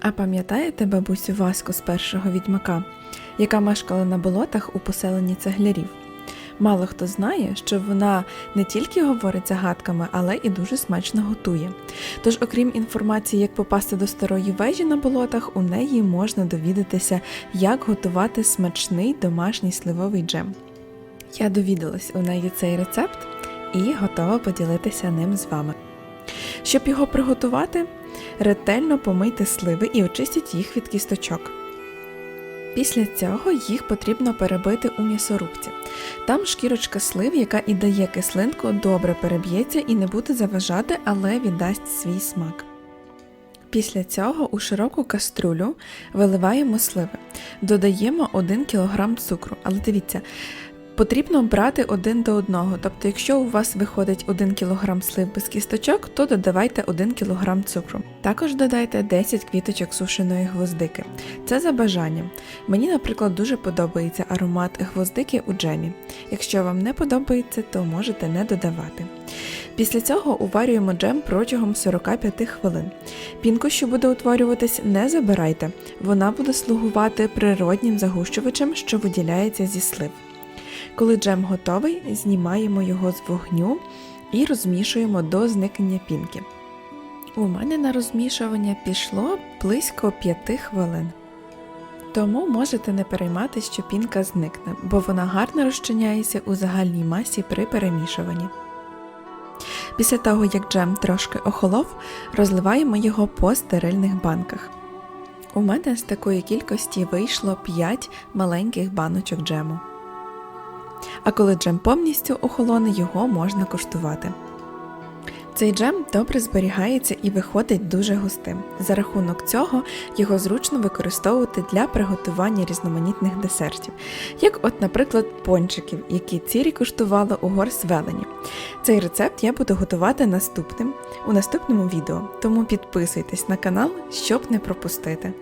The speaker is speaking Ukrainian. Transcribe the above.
А пам'ятаєте бабусю Васку з першого відьмака, яка мешкала на болотах у поселенні цеглярів? Мало хто знає, що вона не тільки говорить загадками, але і дуже смачно готує. Тож, окрім інформації, як попасти до старої вежі на болотах, у неї можна довідатися, як готувати смачний домашній сливовий джем. Я довідалась у неї цей рецепт і готова поділитися ним з вами. Щоб його приготувати, ретельно помийте сливи і очистіть їх від кісточок. Після цього їх потрібно перебити у м'ясорубці. Там шкірочка слив, яка і дає кислинку, добре переб'ється і не буде заважати, але віддасть свій смак. Після цього у широку каструлю виливаємо сливи, додаємо 1 кг цукру. Але дивіться, потрібно брати один до одного. Тобто, якщо у вас виходить 1 кг слив без кісточок, то додавайте 1 кг цукру. Також додайте 10 квіточок сушеної гвоздики. Це за бажанням. Мені, наприклад, дуже подобається аромат гвоздики у джемі. Якщо вам не подобається, то можете не додавати. Після цього уварюємо джем протягом 45 хвилин. Пінку, що буде утворюватись, не забирайте. Вона буде слугувати природнім загущувачем, що виділяється зі слив. Коли джем готовий, знімаємо його з вогню і розмішуємо до зникнення пінки. У мене на розмішування пішло близько 5 хвилин. Тому можете не перейматися, що пінка зникне, бо вона гарно розчиняється у загальній масі при перемішуванні. Після того, як джем трошки охолов, розливаємо його по стерильних банках. У мене з такої кількості вийшло 5 маленьких баночок джему. А коли джем повністю охолоне, його можна куштувати. Цей джем добре зберігається і виходить дуже густим. За рахунок цього його зручно використовувати для приготування різноманітних десертів, як, от, наприклад, пончиків, які цірі куштувала у горсвелені. Цей рецепт я буду готувати наступним у наступному відео, тому підписуйтесь на канал, щоб не пропустити.